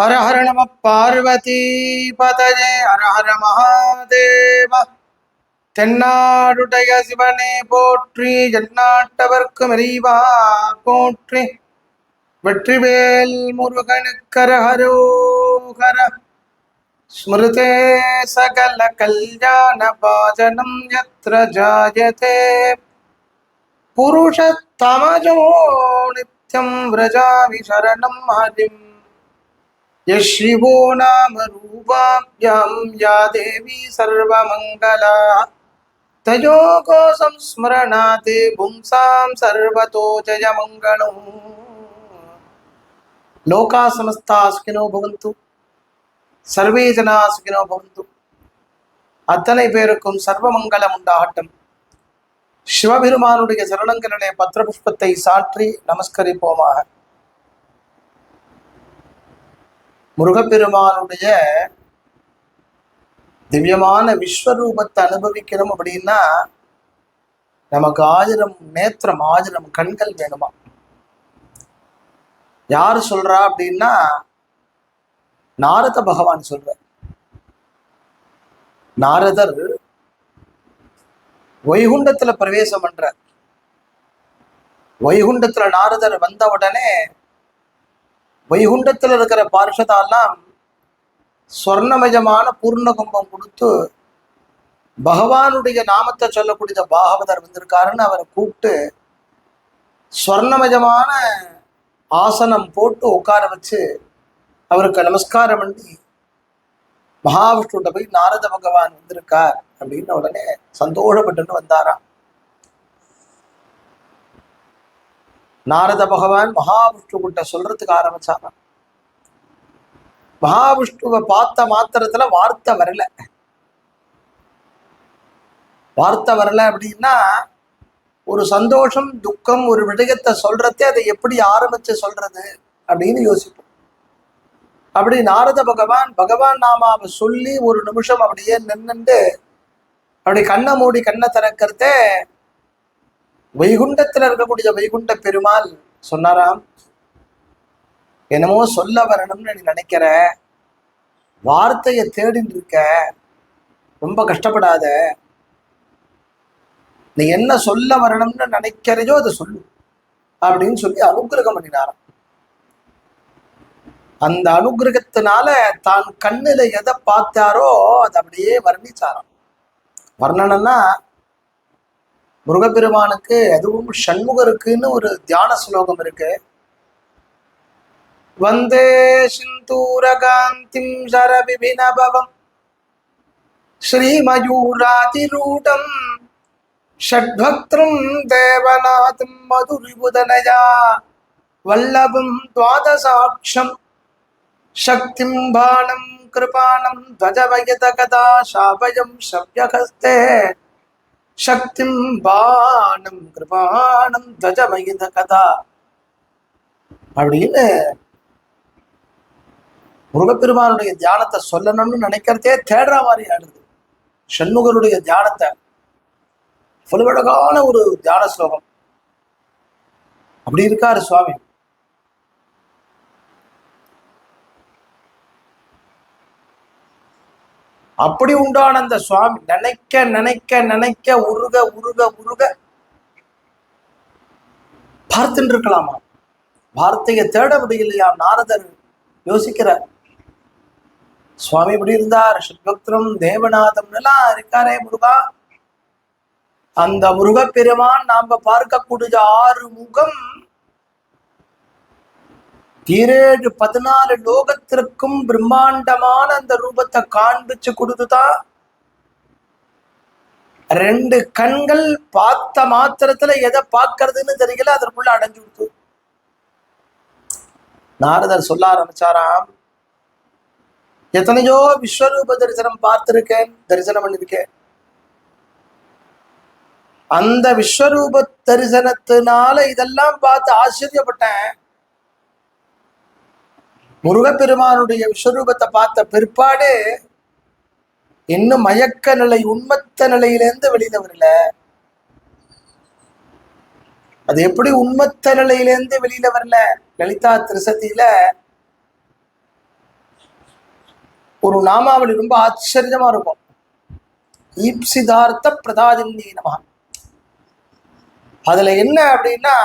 ஹர ஹர நம பார்வதி பதஜே ஹர ஹர மகாதேவ தென்னாடுடைய சிவனே போற்றி ஜன்னாட்டவர்க்கும் இறைவா போற்றி வெற்றிவேல் முருகனுக்கர ஹரோகர ஸ்மிருதே சகல கல்யாண பாஜனம் யத்ர ஜாயதே புருஷத்தமஜோ நித்யம் व्रजामि शरणं हरिम् यः शिवो नाम रूपाभ्यां या देवी सर्वमङ्गला तयोगो संस्मरणात् पुंसां सर्वतो जयमङ्गलो लोका समस्ता सुखिनो भवन्तु சர்வே ஜனா சுகினோ பவந்து அத்தனை பேருக்கும் சர்வமங்கலம் உண்டாகட்டும் சிவபெருமானுடைய சரணங்களிலே பத்திர புஷ்பத்தை சாற்றி நமஸ்கரிப்போமாக முருகப்பெருமானுடைய திவ்யமான விஸ்வரூபத்தை அனுபவிக்கணும் அப்படின்னா நமக்கு ஆயிரம் நேத்திரம் ஆயிரம் கண்கள் வேணுமா? யார் சொல்றா அப்படின்னா நாரத பகவான் சொல்ற நாரதர் வைகுண்டத்துல பிரவேசம் பண்ற வைகுண்டத்துல நாரதர் வந்த உடனே வைகுண்டத்துல இருக்கிற பார்ஷதாலாம் சொர்ணமயமான பூர்ண கும்பம் கொடுத்து பகவானுடைய நாமத்தை சொல்லக்கூடிய பாகவதர் வந்திருக்காருன்னு அவரை கூப்பிட்டு சொர்ணமயமான ஆசனம் போட்டு உட்கார வச்சு அவருக்கு நமஸ்காரம் பண்ணி மகாவிஷ்ணுட்ட போய் நாரத பகவான் வந்திருக்கார் அப்படின்னு உடனே சந்தோஷப்பட்டுன்னு வந்தாராம். நாரத பகவான் மகாவிஷ்ணு கிட்ட சொல்றதுக்கு ஆரம்பிச்சாராம். மகாவிஷ்ணுவை பார்த்த மாத்திரத்துல வார்த்தை வரல. வார்த்தை வரல அப்படின்னா ஒரு சந்தோஷம் துக்கம் ஒரு விடயத்தை சொல்றதே அதை எப்படி ஆரம்பிச்சு சொல்றது அப்படின்னு யோசிப்போம். அப்படி நாரத பகவான் பகவான் நாமாவை சொல்லி ஒரு நிமிஷம் அப்படியே நின்னுண்டு அப்படி கண்ணை மூடி கண்ணை திறக்கிறதே வைகுண்டத்துல இருக்கக்கூடிய வைகுண்ட பெருமாள் சொன்னாராம் என்னமோ சொல்ல வரணும்னு நீ நினைக்கிற வார்த்தையை தேடின்னு இருக்க ரொம்ப கஷ்டப்படாத நீ என்ன சொல்ல வரணும்னு நினைக்கிறையோ அதை சொல்லு அப்படின்னு சொல்லி அனுகிரகம் பண்ணினாராம். அந்த அனுகிரகத்தினால தான் கண்ணுல எதை பார்த்தாரோ அதை அப்படியே வர்ணிச்சாராம். வர்ணனன்னா முருகப்பெருமானுக்கு அதுவும் சண்முகருக்குன்னு ஒரு தியான ஸ்லோகம் இருக்கு. வந்தே சிந்தூரகாந்திம் சரவிபினபவம் ஸ்ரீமயூராதிரூடம் ஷட்பக்திரும் தேவநாதம் மதுரிபுதனயா வல்லபம் துவாதசாட்சம் சக்திம் பானம் கிருபாணம் துவஜவயத கதா சாபயம் சவ்யகஸ்தே சக்திம் பானம் கிருபானம் தஜ மகிந்த கதா. அப்படின்னு முருகப்பெருமானுடைய தியானத்தை சொல்லணும்னு நினைக்கிறதே தேடுற மாதிரி ஆடுது சண்முகருடைய தியானத்தை புலவழகான ஒரு தியான ஸ்லோகம். அப்படி இருக்காரு சுவாமி. அப்படி உண்டான அந்த சுவாமி நினைக்க நினைக்க நினைக்க உருக உருக உருக பார்த்துட்டு இருக்கலாமா வார்த்தையை தேட முடியலையா? நாரதர் யோசிக்கிறார் சுவாமி இப்படி இருந்தார். சித்பக்தரம் தேவநாதம் எல்லாம் இருக்காரே முருகா. அந்த முருகப்பெருமான் நாம பார்க்கக்கூடிய ஆறு முகம் ஏழு பதினாலு லோகத்திற்கும் பிரம்மாண்டமான அந்த ரூபத்தை காண்பிச்சு கொடுத்துதான் ரெண்டு கண்கள் பார்த்த மாத்திரத்துல எதை பார்க்கறதுன்னு தெரியல அதற்குள்ள அடைஞ்சு கொடுத்து நாரதர் சொல்ல ஆரம்பிச்சாராம் எத்தனையோ விஸ்வரூப தரிசனம் பார்த்திருக்கேன் தரிசனம் பண்ணிருக்கேன். அந்த விஸ்வரூப தரிசனத்தினால இதெல்லாம் பார்த்து ஆச்சரியப்பட்டேன். முருகப்பெருமானுடைய விஸ்வரூபத்தை பார்த்த பிற்பாடு இன்னும் மயக்க நிலை உண்மத்த நிலையிலேருந்து வெளியில வரல அது எப்படி உண்மத்த நிலையிலேருந்து வெளியில வரல லலிதா திருசதியில ஒரு நாமாவளி ரொம்ப ஆச்சரியமா இருக்கும். ஈப்சிதார்த்த பிரதாதினி நம அதுல என்ன அப்படின்னா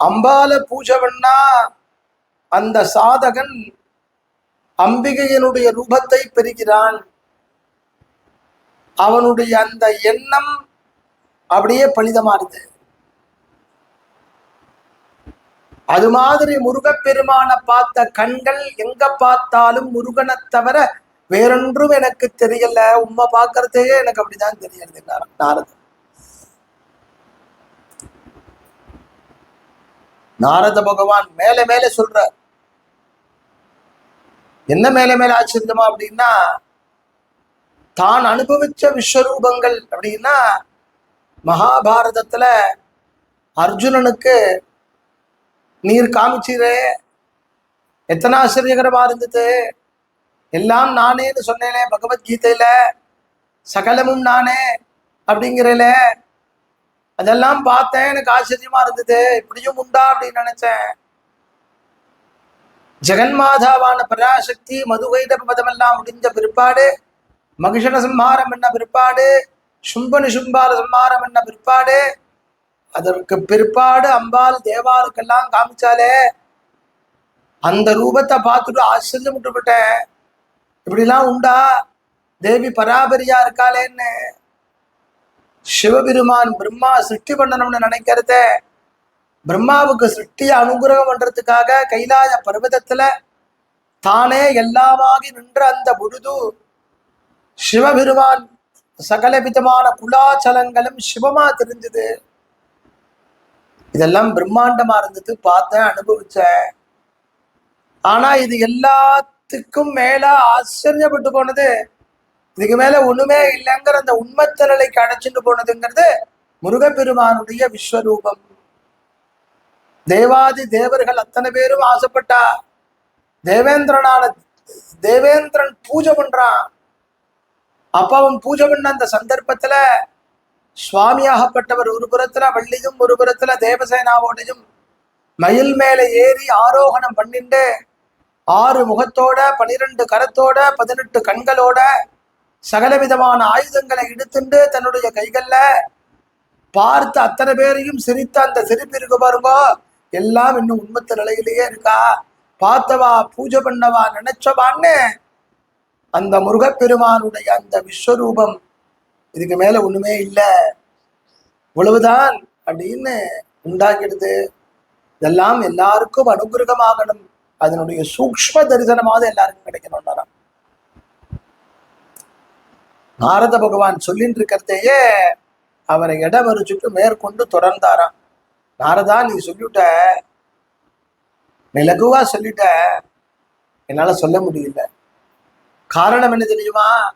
அம்பால பூஜை பண்ணா அந்த சாதகன் அம்பிகையினுடைய ரூபத்தை பெறுகிறான். அவனுடைய அந்த எண்ணம் அப்படியே பலிதமானது அது மாதிரி முருகப்பெருமான பார்த்த கண்கள் எங்க பார்த்தாலும் முருகனை தவிர வேறொன்றும் எனக்கு தெரியல. உண்மை பார்க்கறதே எனக்கு அப்படிதான் தெரியறது நாரதன். நாரத பகவான் மேல மேல சொல்ற என்ன மேல மேல ஆச்சரியமா அப்படின்னா தான் அனுபவிச்ச விஸ்வரூபங்கள் அப்படின்னா மகாபாரதத்துல அர்ஜுனனுக்கு நீர் காமிச்சீரே எத்தனை ஆச்சரியகரமா இருந்தது எல்லாம் நானேன்னு சொன்னேனே பகவத்கீதையில. சகலமும் நானே அப்படிங்கிறல அதெல்லாம் பார்த்தேன் எனக்கு ஆச்சரியமா இருந்தது. இப்படியும் உண்டா அப்படின்னு நினைச்சேன். ஜெகன்மாதாவான பராசக்தி மதுவைடப பதமெல்லாம் முடிஞ்ச பிற்பாடு மகிஷன சம்ஹாரம் என்ன பிற்பாடு சும்பனு சும்பால சம்ஹாரம் என்ன பிற்பாடு அதற்கு பிற்பாடு அம்பாள் தேவாளுக்கெல்லாம் காமிச்சாலே அந்த ரூபத்தை பார்த்துட்டு ஆச்சரியம் விட்டுவிட்டேன். இப்படிலாம் உண்டா? தேவி பராபரியா இருக்காளேன்னு. சிவபெருமான் பிரம்மா சிருஷ்டி பண்ணணும்னு நினைக்கிறத. பிரம்மாவுக்கு சிருஷ்டியை அனுகிரகம் பண்றதுக்காக கைலாய பர்வதத்துல தானே எல்லாமாகி நின்ற அந்த பொழுது சிவபெருமான் சகல விதமான குலாச்சலங்களும் சிவமா தெரிஞ்சது. இதெல்லாம் பிரம்மாண்டமா இருந்தது பார்த்தேன் அனுபவிச்சேன். ஆனா இது எல்லாத்துக்கும் மேல ஆச்சரியப்பட்டு போனது இதுக்கு மேல ஒண்ணுமே இல்லைங்கிற அந்த உண்மத்த நிலைக்கு அடைச்சிட்டு போனதுங்கிறது முருகப்பெருமானுடைய விஸ்வரூபம். தேவாதி தேவர்கள் அத்தனை பேரும் ஆசைப்பட்டா. தேவேந்திரனான தேவேந்திரன் பூஜை பண்றான். அப்ப அவன் பூஜை பண்ண அந்த சந்தர்ப்பத்துல சுவாமியாகப்பட்டவர் ஒரு புறத்துல வள்ளியும் ஒரு புறத்துல தேவசேனாவோடையும் மயில் மேல ஏறி ஆரோகணம் பண்ணிண்டு ஆறு முகத்தோட பனிரெண்டு கரத்தோட பதினெட்டு கண்களோட சகலவிதமான ஆயுதங்களை இடுத்துண்டு தன்னுடைய கைகள்ல பார்த்து அத்தனை பேரையும் சிரித்த அந்த சிரிப்பு இருக்கு பாருங்க. எல்லாம் இன்னும் உண்மத்த நிலையிலேயே இருக்கா? பார்த்தவா பூஜை பண்ணவா நினைச்சவான்னு அந்த முருகப்பெருமானுடைய அந்த விஸ்வரூபம் இதுக்கு மேல ஒண்ணுமே இல்லை. இவ்வளவுதான் அப்படின்னு உண்டாக்கிடுது. இதெல்லாம் எல்லாருக்கும் அனுகிரகமாகணும். அதனுடைய சூக்ம தரிசனமாவது எல்லாருக்கும் கிடைக்கணும் நாரத பகவான் சொல்லிட்டு இருக்கிறதையே அவரை இடம் வரிச்சுட்டு மேற்கொண்டு தொடர்ந்தாராம். நாரதா நீ சொல்லிவிட்ட நீ லகுவா சொல்லிட்ட என்னால சொல்ல முடியல. காரணம் என்ன தெரியுமா?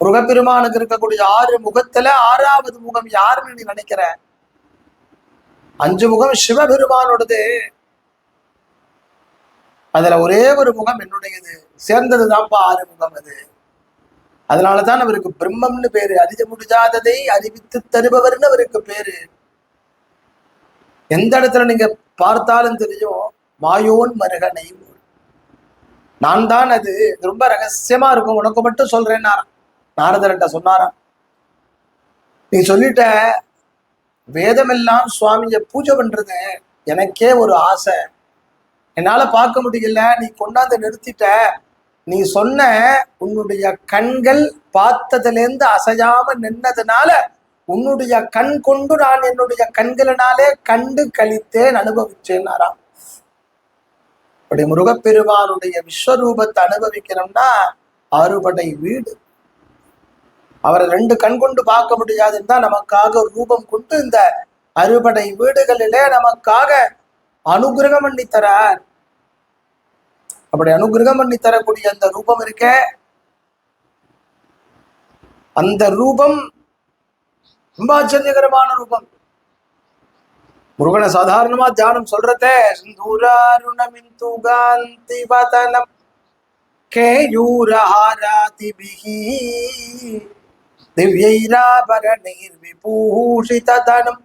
முருகப்பெருமானுக்கு இருக்கக்கூடிய ஆறு முகத்துல ஆறாவது முகம் யாருன்னு நீ நினைக்கிற? அஞ்சு முகம் சிவபெருமானோடது. அதுல ஒரே ஒரு முகம் என்னுடையது. சேர்ந்ததுதான்ப்பா ஆறு முகம் அது. அதனாலதான் அவருக்கு பிரம்மம்னு பேரு. அறிய முடியாததை அறிவித்து தருபவர்னு அவருக்கு பேரு. எந்த இடத்துல நீங்க பார்த்தாலும் தெரியும் மாயோன் மருகனை நான் தான் அது. ரொம்ப ரகசியமா இருக்கும். உனக்கு மட்டும் சொல்றேன் நாரதர்கிட்ட சொன்னாராம். நீ சொல்லிட்ட வேதமெல்லாம் சுவாமிய பூஜை பண்றது எனக்கே ஒரு ஆசை. என்னால பார்க்க முடியல. நீ கொண்டாந்து நிறுத்திட்ட. நீ சொன்ன உன்னுடைய கண்கள் பார்த்ததுலேருந்து அசையாம நின்னதுனால உன்னுடைய கண் கொண்டு நான் என்னுடைய கண்களினாலே கண்டு கழித்தேன் அனுபவிச்சேன்னாராம் அப்படி முருகப்பெருமானுடைய விஸ்வரூபத்தை அனுபவிக்கணும்னா அறுபடை வீடு. அவரை ரெண்டு கண் கொண்டு பார்க்க முடியாதுன்னு தான் நமக்காக ரூபம் கொண்டு இந்த அறுபடை வீடுகளிலே நமக்காக அனுகிரகம் பண்ணி தரார். அப்படி அனுகிரகம் பண்ணி தரக்கூடிய அந்த ரூபம் இருக்க. அந்த ரூபம் ரொம்ப ஆச்சரியகரமான ரூபம் முருகனை சாதாரணமா தியானம் சொல்றதே சிந்தூராருணமின் துகாந்தி வதனம் கேயூரஹாராதிபிஹி திவ்யைராபரணீர் விபூஷிததனம்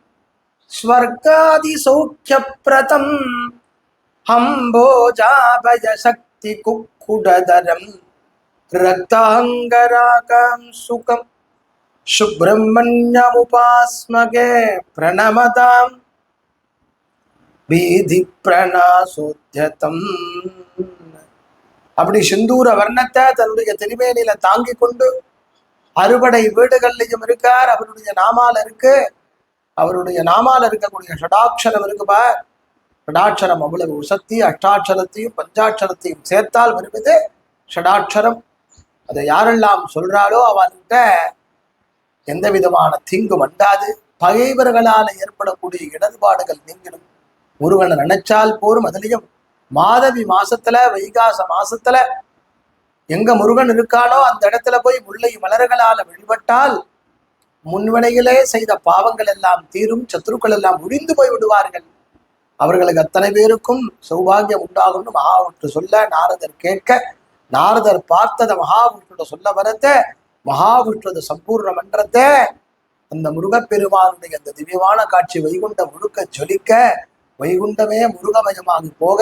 ஸ்வர்காதிசௌக்கியப்பிரதம் ஹம்போஜாபய சக்தி குக்குடதரம் ரத்தாங்கராகம் சுகம் சுப்பிரமணியமுபாஸ்மகே பிரணமதாம் பீதி பிரணாசோத்தியதம் அப்படி சிந்தூர வர்ணத்தை தன்னுடைய திருமேனியில தாங்கி கொண்டு அறுபடை வீடுகள்லையும் இருக்கார் அவருடைய நாமால இருக்கு அவருடைய நாமால இருக்கக்கூடிய ஷடாட்சரம் இருக்குப்பா ஷடாட்சரம் அவ்வளவு உசத்தி அஷ்டாட்சரத்தையும் பஞ்சாட்சரத்தையும் சேர்த்தால் வருவது ஷடாட்சரம். அதை யாரெல்லாம் சொல்றாளோ அவன்கிட்ட எந்த விதமான தீங்கு வண்டாது பகைவர்களால் ஏற்படக்கூடிய இடர்பாடுகள் நீங்கிடும். ஒருவனை நினைச்சால் போரும் அதுலேயும். மாதவி மாசத்துல வைகாச மாசத்துல எங்க முருகன் இருக்கானோ அந்த இடத்துல போய் முல்லை மலர்களால வழிபட்டால் முன்வினையிலே செய்த பாவங்கள் எல்லாம் தீரும் சத்துருக்கள் எல்லாம் ஒழிந்து போய் விடுவார்கள். அவர்களுக்கு அத்தனை பேருக்கும் சௌபாகியம் உண்டாகும்னு மகாவிஷ்ணு சொல்ல நாரதர் கேட்க நாரதர் பார்த்ததை மகாவிஷ்ணுட சொல்ல வரத்தை மகாவிஷ்ணுத சம்பூர்ண மன்றத்தை அந்த முருகப்பெருமானுடைய அந்த திவ்யமான காட்சி வைகுண்டம் முழுக்க ஜொலிக்க வைகுண்டமே முருகமயமாகி போக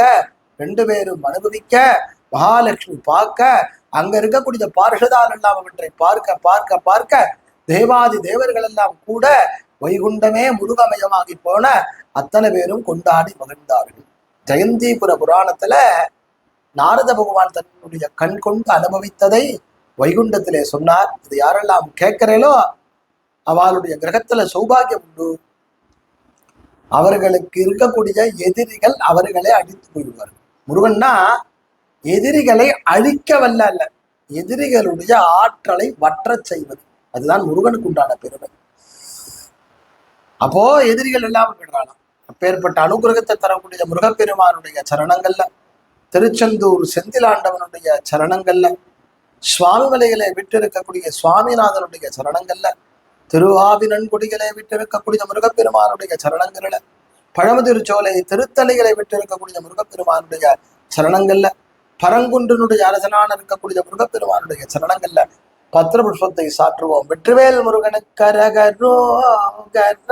ரெண்டு பேரும் அனுபவிக்க மகாலட்சுமி பார்க்க அங்க இருக்கக்கூடிய பார்ஷதால் எல்லாம் அவற்றை பார்க்க பார்க்க பார்க்க தேவாதி தேவர்கள் எல்லாம் கூட வைகுண்டமே முருகமயமாகி போன அத்தனை பேரும் கொண்டாடி மகிழ்ந்தார்கள். ஜெயந்திபுர புராணத்துல நாரத பகவான் தன்னுடைய கண் கொண்டு அனுபவித்ததை வைகுண்டத்திலே சொன்னார் இது யாரெல்லாம் கேட்கிறேளோ அவளுடைய கிரகத்துல சௌபாகியம் உண்டு. அவர்களுக்கு இருக்கக்கூடிய எதிரிகள் அவர்களை அழித்து போயிடுவார் முருகன்னா எதிரிகளை அழிக்க வல்ல அல்ல எதிரிகளுடைய ஆற்றலை வற்றச் செய்வது. அதுதான் முருகனுக்கு உண்டான பெருமை. அப்போ எதிரிகள் எல்லாம் விடுறானா அப்பேற்பட்ட அனுகிரகத்தை தரக்கூடிய முருகப்பெருமானுடைய சரணங்கள்ல திருச்செந்தூர் செந்திலாண்டவனுடைய சரணங்கள்ல சுவாமி மலைகளை விட்டிருக்கக்கூடிய சுவாமிநாதனுடைய சரணங்கள்ல திருவாவினன்குடிகளை விட்டிருக்கக்கூடிய முருகப்பெருமானுடைய சரணங்கள்ல பழமுதிர்ச்சோலை திருத்தலைகளை விட்டிருக்கக்கூடிய முருகப்பெருமானுடைய சரணங்கள்ல பரங்குன்றனுடைய அரசனான இருக்கக்கூடிய முருகப்பெருமானுடைய சரணங்கள்ல பத்திர புஷ்பத்தை சாற்றுவோம். வெற்றிவேல் முருகனுக்கு கரகரோ கர